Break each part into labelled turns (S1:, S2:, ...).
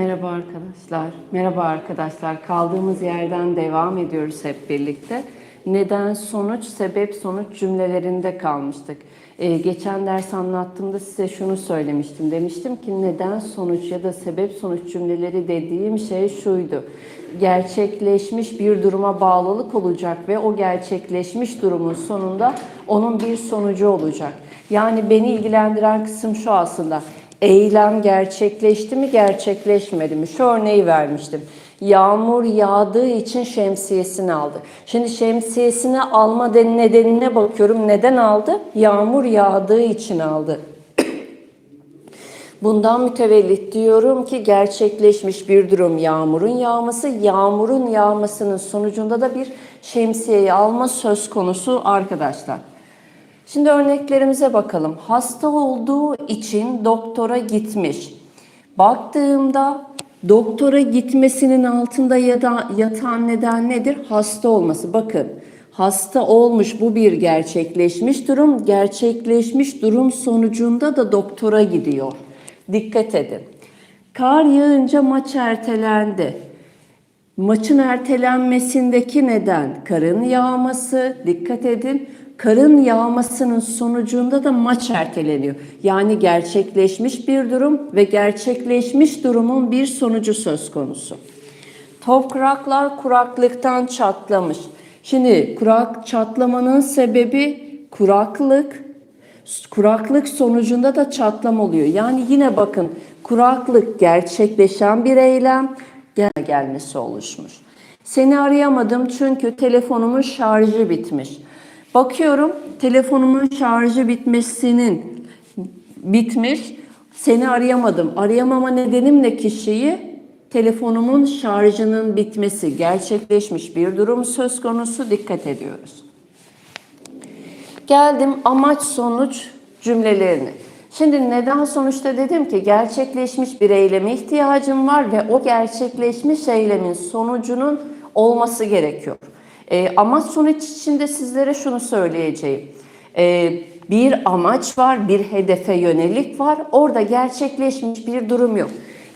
S1: Merhaba arkadaşlar. Merhaba arkadaşlar. Kaldığımız yerden devam ediyoruz hep birlikte. Neden, sonuç, sebep, sonuç cümlelerinde kalmıştık. Ee, geçen ders anlattığımda size şunu söylemiştim. Demiştim ki neden, sonuç ya da sebep, sonuç cümleleri dediğim şey şuydu. Gerçekleşmiş bir duruma bağlılık olacak ve o gerçekleşmiş durumun sonunda onun bir sonucu olacak. Yani beni ilgilendiren kısım şu aslında. Eylem gerçekleşti mi, gerçekleşmedi mi? Şu örneği vermiştim. Yağmur yağdığı için şemsiyesini aldı. Şimdi şemsiyesini alma nedenine bakıyorum. Neden aldı? Yağmur yağdığı için aldı. Bundan mütevellit diyorum ki gerçekleşmiş bir durum yağmurun yağması. Yağmurun yağmasının sonucunda da bir şemsiyeyi alma söz konusu arkadaşlar. Şimdi örneklerimize bakalım. Hasta olduğu için doktora gitmiş. Baktığımda doktora gitmesinin altında ya da yatan neden nedir? Hasta olması. Bakın hasta olmuş bu bir gerçekleşmiş durum. Gerçekleşmiş durum sonucunda da doktora gidiyor. Dikkat edin. Kar yağınca maç ertelendi. Maçın ertelenmesindeki neden karın yağması. Dikkat edin. Karın yağmasının sonucunda da maç erteleniyor. Yani gerçekleşmiş bir durum ve gerçekleşmiş durumun bir sonucu söz konusu. Topraklar kuraklıktan çatlamış. Şimdi kurak çatlamanın sebebi kuraklık. Kuraklık sonucunda da çatlama oluyor. Yani yine bakın kuraklık gerçekleşen bir eylem gel gelmesi oluşmuş. Seni arayamadım çünkü telefonumun şarjı bitmiş. Bakıyorum telefonumun şarjı bitmesinin bitmiş. Seni arayamadım. Arayamama nedenim ne kişiyi? Telefonumun şarjının bitmesi gerçekleşmiş bir durum söz konusu dikkat ediyoruz. Geldim amaç sonuç cümlelerini. Şimdi neden sonuçta dedim ki gerçekleşmiş bir eyleme ihtiyacım var ve o gerçekleşmiş eylemin sonucunun olması gerekiyor. E, amaç sonuç içinde sizlere şunu söyleyeceğim. E, bir amaç var, bir hedefe yönelik var. Orada gerçekleşmiş bir durum yok.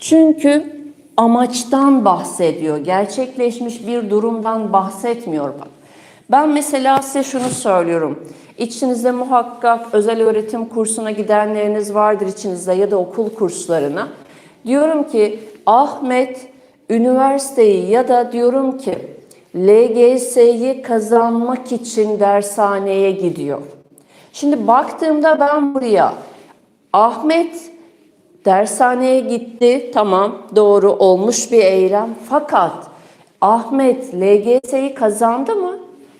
S1: Çünkü amaçtan bahsediyor. Gerçekleşmiş bir durumdan bahsetmiyor bak. Ben mesela size şunu söylüyorum. İçinizde muhakkak özel öğretim kursuna gidenleriniz vardır içinizde ya da okul kurslarına. Diyorum ki Ahmet üniversiteyi ya da diyorum ki LGS'yi kazanmak için dershaneye gidiyor. Şimdi baktığımda ben buraya Ahmet dershaneye gitti. Tamam doğru olmuş bir eylem. Fakat Ahmet LGS'yi kazandı mı?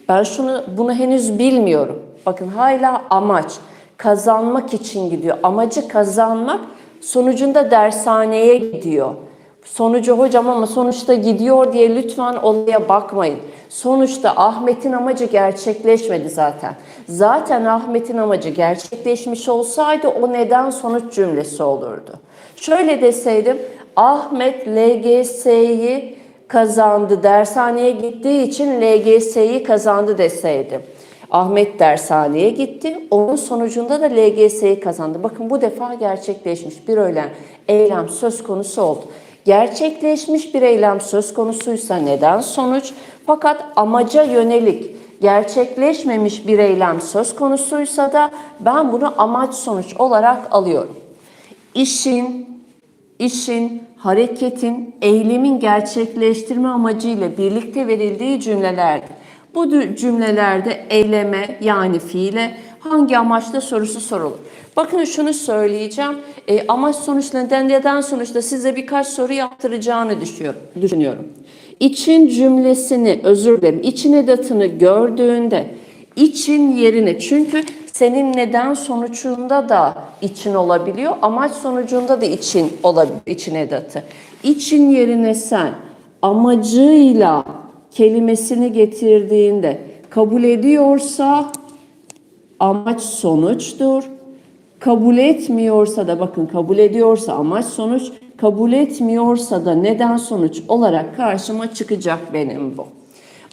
S1: Ben şunu bunu henüz bilmiyorum. Bakın hala amaç kazanmak için gidiyor. Amacı kazanmak sonucunda dershaneye gidiyor. Sonucu hocam ama sonuçta gidiyor diye lütfen olaya bakmayın. Sonuçta Ahmet'in amacı gerçekleşmedi zaten. Zaten Ahmet'in amacı gerçekleşmiş olsaydı o neden sonuç cümlesi olurdu. Şöyle deseydim Ahmet LGS'yi kazandı, dershaneye gittiği için LGS'yi kazandı deseydim. Ahmet dershaneye gitti. Onun sonucunda da LGS'yi kazandı. Bakın bu defa gerçekleşmiş bir öyle eylem söz konusu oldu. Gerçekleşmiş bir eylem söz konusuysa neden sonuç? Fakat amaca yönelik gerçekleşmemiş bir eylem söz konusuysa da ben bunu amaç sonuç olarak alıyorum. İşin, işin, hareketin, eylemin gerçekleştirme amacıyla birlikte verildiği cümlelerdir. Bu cümlelerde eyleme yani fiile hangi amaçla sorusu sorulur. Bakın şunu söyleyeceğim. E, amaç sonuç neden sonuçta size birkaç soru yaptıracağını düşünüyorum. İçin cümlesini özür dilerim. İçin edatını gördüğünde için yerine çünkü senin neden sonucunda da için olabiliyor. Amaç sonucunda da için olabilir için edatı. İçin yerine sen amacıyla kelimesini getirdiğinde kabul ediyorsa amaç sonuçtur. Kabul etmiyorsa da bakın kabul ediyorsa amaç sonuç, kabul etmiyorsa da neden sonuç olarak karşıma çıkacak benim bu.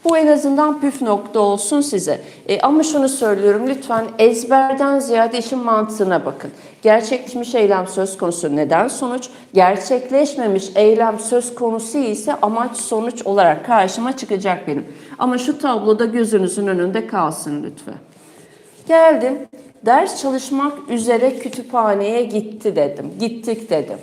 S1: Bu en azından püf nokta olsun size. E, ama şunu söylüyorum lütfen ezberden ziyade işin mantığına bakın. Gerçekleşmiş eylem söz konusu neden sonuç, gerçekleşmemiş eylem söz konusu ise amaç sonuç olarak karşıma çıkacak benim. Ama şu tabloda gözünüzün önünde kalsın lütfen. Geldim, ders çalışmak üzere kütüphaneye gitti dedim, gittik dedim.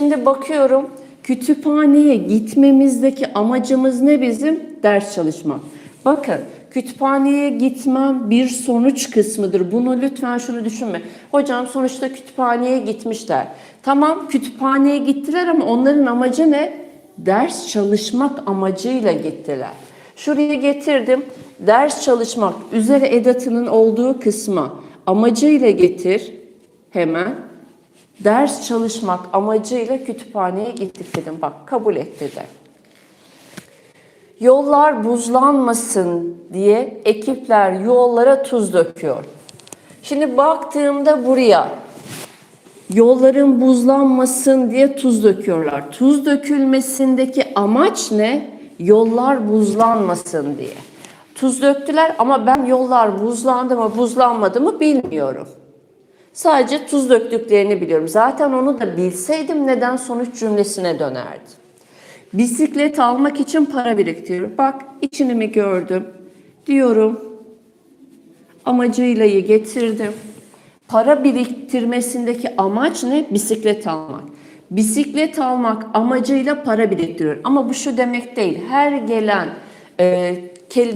S1: Şimdi bakıyorum, kütüphaneye gitmemizdeki amacımız ne bizim? Ders çalışmak. Bakın, kütüphaneye gitmem bir sonuç kısmıdır. Bunu lütfen şunu düşünme. Hocam sonuçta kütüphaneye gitmişler. Tamam, kütüphaneye gittiler ama onların amacı ne? Ders çalışmak amacıyla gittiler. Şuraya getirdim. Ders çalışmak üzere edatının olduğu kısma amacıyla getir hemen. Ders çalışmak amacıyla kütüphaneye gittik dedim. Bak kabul etti de. Yollar buzlanmasın diye ekipler yollara tuz döküyor. Şimdi baktığımda buraya yolların buzlanmasın diye tuz döküyorlar. Tuz dökülmesindeki amaç ne? Yollar buzlanmasın diye. Tuz döktüler ama ben yollar buzlandı mı buzlanmadı mı bilmiyorum. Sadece tuz döktüklerini biliyorum. Zaten onu da bilseydim neden sonuç cümlesine dönerdi. Bisiklet almak için para biriktiriyorum. Bak içini mi gördüm? Diyorum. Amacıylayı getirdim. Para biriktirmesindeki amaç ne? Bisiklet almak. Bisiklet almak amacıyla para biriktiriyor. Ama bu şu demek değil. Her gelen e,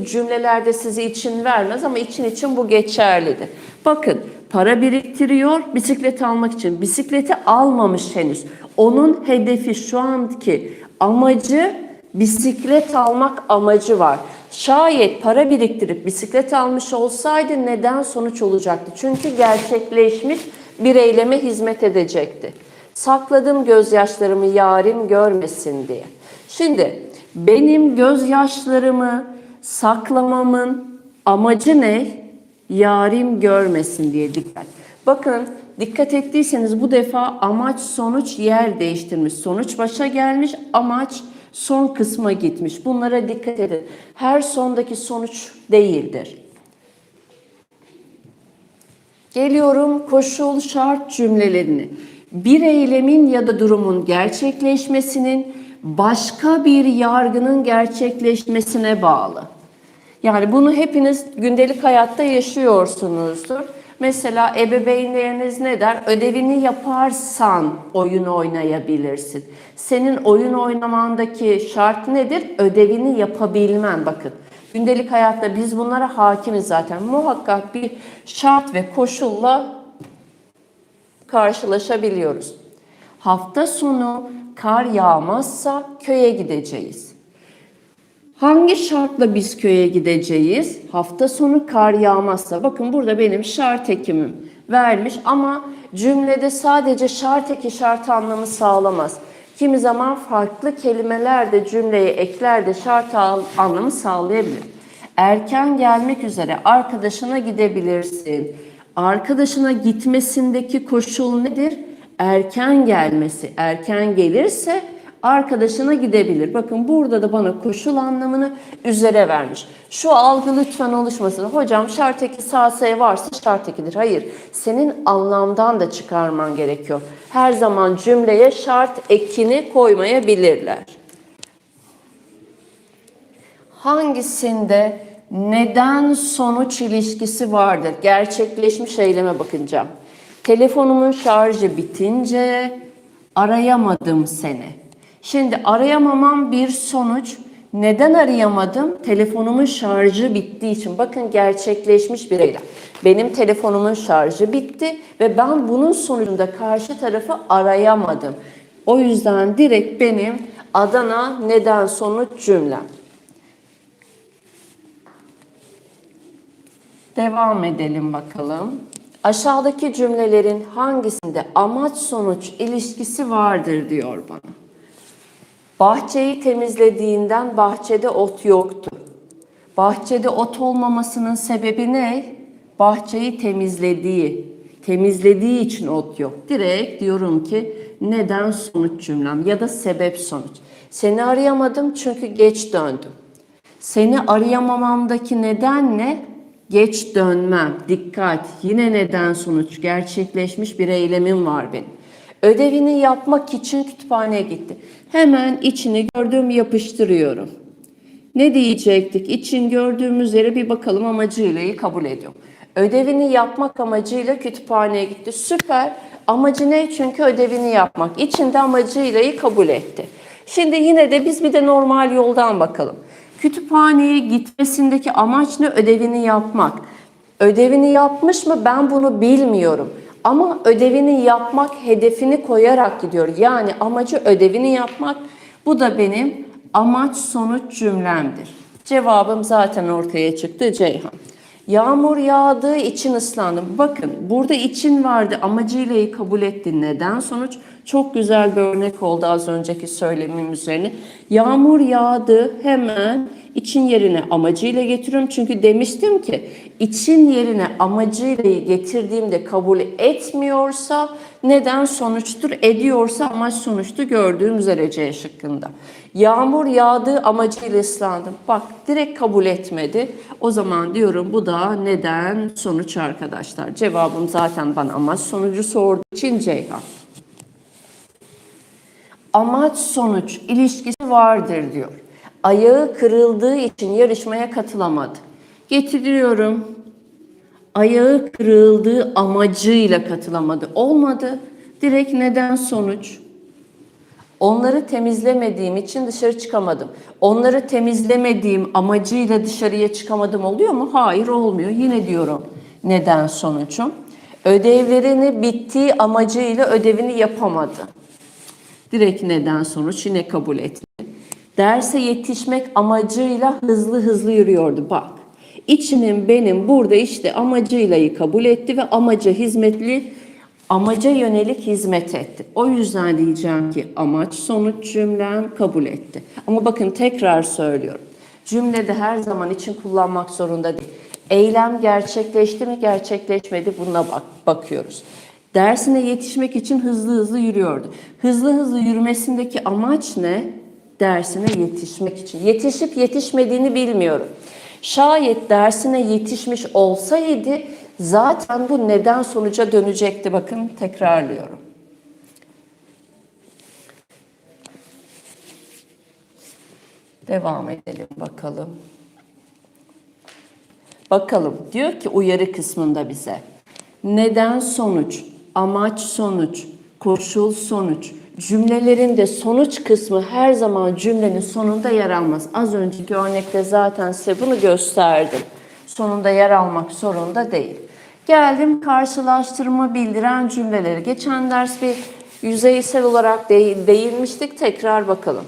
S1: cümlelerde sizi için vermez ama için için bu geçerlidir. Bakın para biriktiriyor bisiklet almak için. Bisikleti almamış henüz. Onun hedefi şu anki amacı bisiklet almak amacı var. Şayet para biriktirip bisiklet almış olsaydı neden sonuç olacaktı? Çünkü gerçekleşmiş bir eyleme hizmet edecekti. Sakladım gözyaşlarımı yarim görmesin diye. Şimdi benim gözyaşlarımı saklamamın amacı ne? Yarim görmesin diye dikkat. Bakın dikkat ettiyseniz bu defa amaç sonuç yer değiştirmiş. Sonuç başa gelmiş, amaç son kısma gitmiş. Bunlara dikkat edin. Her sondaki sonuç değildir. Geliyorum koşul şart cümlelerini. Bir eylemin ya da durumun gerçekleşmesinin başka bir yargının gerçekleşmesine bağlı. Yani bunu hepiniz gündelik hayatta yaşıyorsunuzdur. Mesela ebeveynleriniz ne der? Ödevini yaparsan oyun oynayabilirsin. Senin oyun oynamandaki şart nedir? Ödevini yapabilmen. Bakın gündelik hayatta biz bunlara hakimiz zaten. Muhakkak bir şart ve koşulla karşılaşabiliyoruz. Hafta sonu kar yağmazsa köye gideceğiz. Hangi şartla biz köye gideceğiz? Hafta sonu kar yağmazsa. Bakın burada benim şart ekimim vermiş ama cümlede sadece şart eki şart anlamı sağlamaz. Kimi zaman farklı kelimeler de cümleye ekler de şart anlamı sağlayabilir. Erken gelmek üzere arkadaşına gidebilirsin. Arkadaşına gitmesindeki koşul nedir? Erken gelmesi. Erken gelirse arkadaşına gidebilir. Bakın burada da bana koşul anlamını üzere vermiş. Şu algı lütfen oluşmasın. Hocam şart eki sağ S varsa şart ekidir. Hayır. Senin anlamdan da çıkarman gerekiyor. Her zaman cümleye şart ekini koymayabilirler. Hangisinde neden sonuç ilişkisi vardır? Gerçekleşmiş eyleme bakacağım. Telefonumun şarjı bitince arayamadım seni. Şimdi arayamamam bir sonuç. Neden arayamadım? Telefonumun şarjı bittiği için. Bakın gerçekleşmiş bir eylem. Benim telefonumun şarjı bitti ve ben bunun sonucunda karşı tarafı arayamadım. O yüzden direkt benim Adana neden sonuç cümlem. Devam edelim bakalım. Aşağıdaki cümlelerin hangisinde amaç sonuç ilişkisi vardır diyor bana. Bahçeyi temizlediğinden bahçede ot yoktu. Bahçede ot olmamasının sebebi ne? Bahçeyi temizlediği. Temizlediği için ot yok. Direkt diyorum ki neden sonuç cümlem ya da sebep sonuç. Seni arayamadım çünkü geç döndüm. Seni arayamamamdaki neden ne? Geç dönmem. Dikkat. Yine neden sonuç. Gerçekleşmiş bir eylemim var benim. Ödevini yapmak için kütüphaneye gitti. Hemen içini gördüğüm yapıştırıyorum. Ne diyecektik? İçin gördüğümüz yere bir bakalım amacıyla kabul ediyorum. Ödevini yapmak amacıyla kütüphaneye gitti. Süper. Amacı ne? Çünkü ödevini yapmak. İçinde amacıyla kabul etti. Şimdi yine de biz bir de normal yoldan bakalım. Kütüphaneye gitmesindeki amaç ne? Ödevini yapmak. Ödevini yapmış mı? Ben bunu bilmiyorum. Ama ödevini yapmak hedefini koyarak gidiyor. Yani amacı ödevini yapmak. Bu da benim amaç sonuç cümlemdir. Cevabım zaten ortaya çıktı Ceyhan. Yağmur yağdığı için ıslandım. Bakın burada için vardı amacıyla kabul etti. Neden sonuç? Çok güzel bir örnek oldu az önceki söylemim üzerine. Yağmur yağdı hemen için yerine amacıyla getiriyorum. Çünkü demiştim ki için yerine amacıyla getirdiğimde kabul etmiyorsa neden sonuçtur, ediyorsa amaç sonuçtu gördüğüm üzere C şıkkında. Yağmur yağdığı amacıyla ıslandım. Bak direkt kabul etmedi. O zaman diyorum bu da neden sonuç arkadaşlar. Cevabım zaten bana amaç sonucu sorduğu için Ceyhan. Amaç sonuç ilişkisi vardır diyor. Ayağı kırıldığı için yarışmaya katılamadı. Getiriyorum. Ayağı kırıldığı amacıyla katılamadı. Olmadı. Direkt neden sonuç? Onları temizlemediğim için dışarı çıkamadım. Onları temizlemediğim amacıyla dışarıya çıkamadım oluyor mu? Hayır olmuyor. Yine diyorum neden sonucum. Ödevlerini bittiği amacıyla ödevini yapamadı. Direkt neden sonuç yine kabul etti. Derse yetişmek amacıyla hızlı hızlı yürüyordu. Bak içinin benim burada işte amacıylayı kabul etti ve amaca hizmetli amaca yönelik hizmet etti. O yüzden diyeceğim ki amaç sonuç cümlem kabul etti. Ama bakın tekrar söylüyorum. Cümlede her zaman için kullanmak zorunda değil. Eylem gerçekleşti mi gerçekleşmedi buna bak bakıyoruz. Dersine yetişmek için hızlı hızlı yürüyordu. Hızlı hızlı yürümesindeki amaç ne? Dersine yetişmek için. Yetişip yetişmediğini bilmiyorum. Şayet dersine yetişmiş olsaydı zaten bu neden sonuca dönecekti. Bakın tekrarlıyorum. Devam edelim bakalım. Bakalım diyor ki uyarı kısmında bize. Neden sonuç, amaç sonuç, koşul sonuç. Cümlelerinde sonuç kısmı her zaman cümlenin sonunda yer almaz. Az önceki örnekte zaten size bunu gösterdim. Sonunda yer almak zorunda değil. Geldim karşılaştırma bildiren cümleleri. Geçen ders bir yüzeysel olarak değil, değinmiştik. Tekrar bakalım.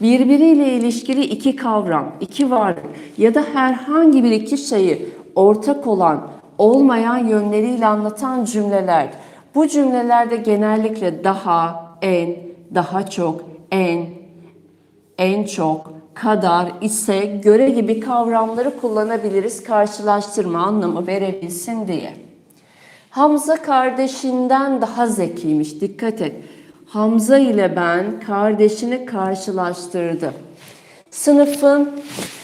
S1: Birbiriyle ilişkili iki kavram, iki varlık ya da herhangi bir iki şeyi ortak olan, olmayan yönleriyle anlatan cümleler. Bu cümlelerde genellikle daha, en, daha çok, en, en çok, kadar, ise, göre gibi kavramları kullanabiliriz karşılaştırma anlamı verebilsin diye. Hamza kardeşinden daha zekiymiş. Dikkat et. Hamza ile ben kardeşini karşılaştırdım. Sınıfın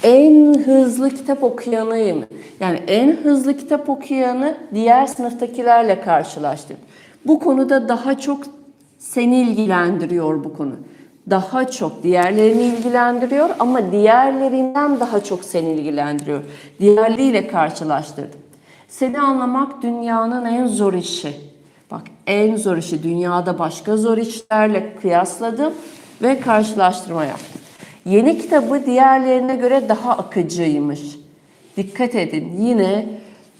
S1: en hızlı kitap okuyanıyım. Yani en hızlı kitap okuyanı diğer sınıftakilerle karşılaştım. Bu konuda daha çok seni ilgilendiriyor bu konu. Daha çok diğerlerini ilgilendiriyor ama diğerlerinden daha çok seni ilgilendiriyor. Diğerleriyle karşılaştırdım. Seni anlamak dünyanın en zor işi. Bak en zor işi dünyada başka zor işlerle kıyasladım ve karşılaştırma yaptım. Yeni kitabı diğerlerine göre daha akıcıymış. Dikkat edin yine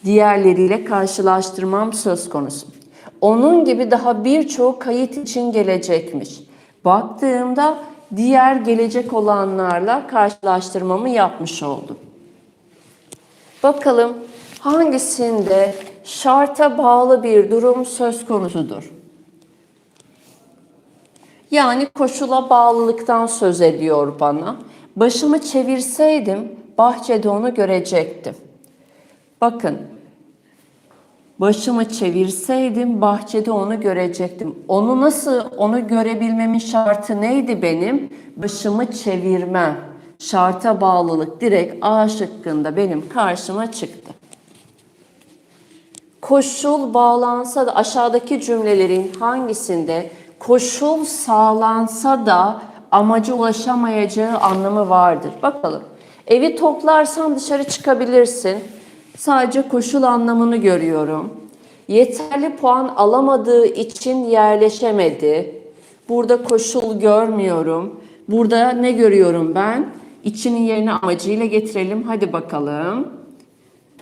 S1: diğerleriyle karşılaştırmam söz konusu. Onun gibi daha birçok kayıt için gelecekmiş. Baktığımda diğer gelecek olanlarla karşılaştırmamı yapmış oldum. Bakalım hangisinde şarta bağlı bir durum söz konusudur? Yani koşula bağlılıktan söz ediyor bana. Başımı çevirseydim bahçede onu görecektim. Bakın, başımı çevirseydim bahçede onu görecektim. Onu nasıl, onu görebilmemin şartı neydi benim? Başımı çevirmem. şarta bağlılık direkt A şıkkında benim karşıma çıktı. Koşul bağlansa da aşağıdaki cümlelerin hangisinde koşul sağlansa da amaca ulaşamayacağı anlamı vardır? Bakalım. Evi toplarsan dışarı çıkabilirsin. Sadece koşul anlamını görüyorum. Yeterli puan alamadığı için yerleşemedi. Burada koşul görmüyorum. Burada ne görüyorum ben? İçinin yerine amacıyla getirelim. Hadi bakalım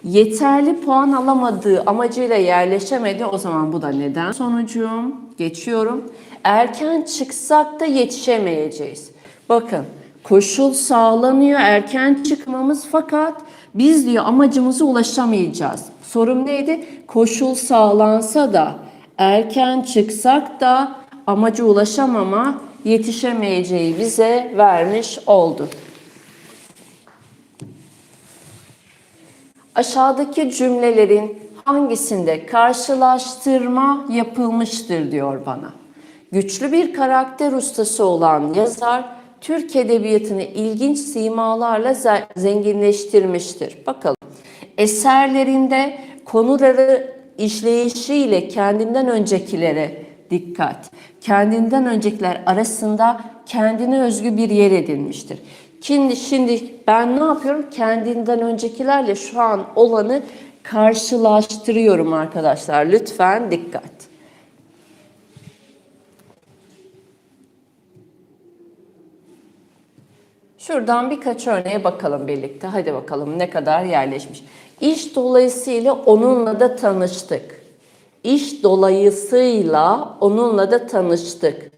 S1: yeterli puan alamadığı amacıyla yerleşemedi. O zaman bu da neden sonucum. Geçiyorum. Erken çıksak da yetişemeyeceğiz. Bakın koşul sağlanıyor erken çıkmamız fakat biz diyor amacımıza ulaşamayacağız. Sorum neydi? Koşul sağlansa da erken çıksak da amaca ulaşamama yetişemeyeceği bize vermiş oldu. Aşağıdaki cümlelerin hangisinde karşılaştırma yapılmıştır diyor bana. Güçlü bir karakter ustası olan yazar Türk edebiyatını ilginç simalarla ze- zenginleştirmiştir. Bakalım. Eserlerinde konuları işleyişiyle kendinden öncekilere dikkat. Kendinden öncekiler arasında kendine özgü bir yer edinmiştir. Şimdi, şimdi ben ne yapıyorum? Kendinden öncekilerle şu an olanı karşılaştırıyorum arkadaşlar. Lütfen dikkat. Şuradan birkaç örneğe bakalım birlikte. Hadi bakalım ne kadar yerleşmiş. İş dolayısıyla onunla da tanıştık. İş dolayısıyla onunla da tanıştık.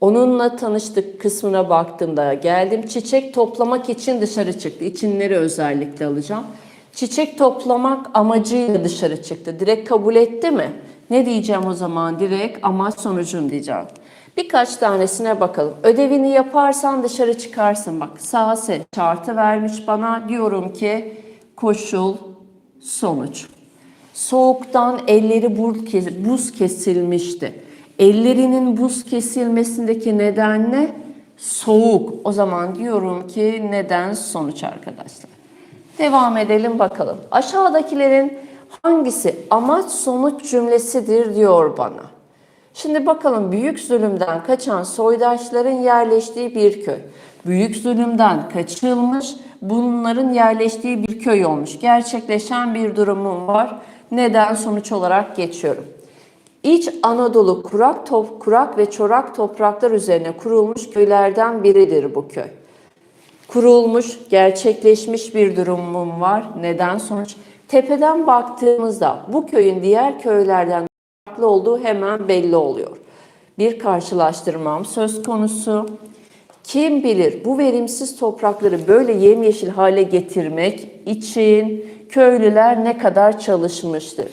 S1: Onunla tanıştık kısmına baktığımda geldim. Çiçek toplamak için dışarı çıktı. İçinleri özellikle alacağım. Çiçek toplamak amacıyla dışarı çıktı. Direkt kabul etti mi? Ne diyeceğim o zaman? Direkt amaç sonucum diyeceğim. Birkaç tanesine bakalım. Ödevini yaparsan dışarı çıkarsın. Bak ses şartı vermiş bana. Diyorum ki koşul sonuç. Soğuktan elleri buz kesilmişti. Ellerinin buz kesilmesindeki neden ne? Soğuk. O zaman diyorum ki neden sonuç arkadaşlar. Devam edelim bakalım. Aşağıdakilerin hangisi amaç sonuç cümlesidir diyor bana. Şimdi bakalım büyük zulümden kaçan soydaşların yerleştiği bir köy. Büyük zulümden kaçılmış, bunların yerleştiği bir köy olmuş. Gerçekleşen bir durumum var. Neden sonuç olarak geçiyorum. İç Anadolu kurak, top, kurak ve çorak topraklar üzerine kurulmuş köylerden biridir bu köy. Kurulmuş, gerçekleşmiş bir durumum var. Neden sonuç? Tepeden baktığımızda bu köyün diğer köylerden farklı olduğu hemen belli oluyor. Bir karşılaştırmam söz konusu. Kim bilir bu verimsiz toprakları böyle yemyeşil hale getirmek için köylüler ne kadar çalışmıştır.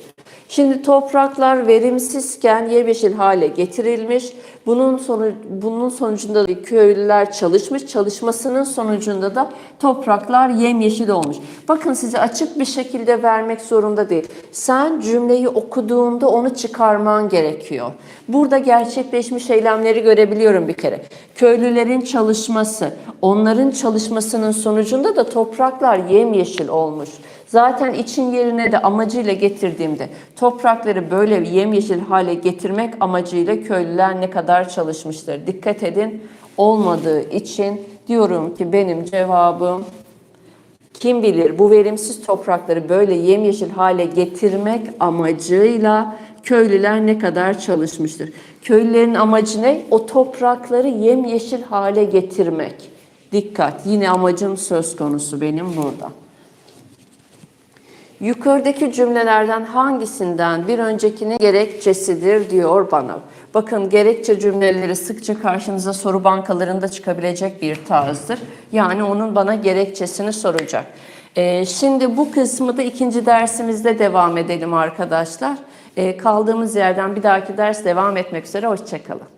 S1: Şimdi topraklar verimsizken yemyeşil hale getirilmiş. Bunun sonu bunun sonucunda da köylüler çalışmış. Çalışmasının sonucunda da topraklar yemyeşil olmuş. Bakın size açık bir şekilde vermek zorunda değil. Sen cümleyi okuduğunda onu çıkarman gerekiyor. Burada gerçekleşmiş eylemleri görebiliyorum bir kere. Köylülerin çalışması, onların çalışmasının sonucunda da topraklar yemyeşil olmuş. Zaten için yerine de amacıyla getirdiğimde toprakları böyle yemyeşil hale getirmek amacıyla köylüler ne kadar çalışmıştır. Dikkat edin olmadığı için diyorum ki benim cevabım kim bilir bu verimsiz toprakları böyle yemyeşil hale getirmek amacıyla köylüler ne kadar çalışmıştır. Köylülerin amacı ne? O toprakları yemyeşil hale getirmek. Dikkat yine amacım söz konusu benim burada. Yukarıdaki cümlelerden hangisinden bir öncekinin gerekçesidir diyor bana. Bakın gerekçe cümleleri sıkça karşınıza soru bankalarında çıkabilecek bir tarzdır. Yani onun bana gerekçesini soracak. Ee, şimdi bu kısmı da ikinci dersimizde devam edelim arkadaşlar. Ee, kaldığımız yerden bir dahaki ders devam etmek üzere. Hoşçakalın.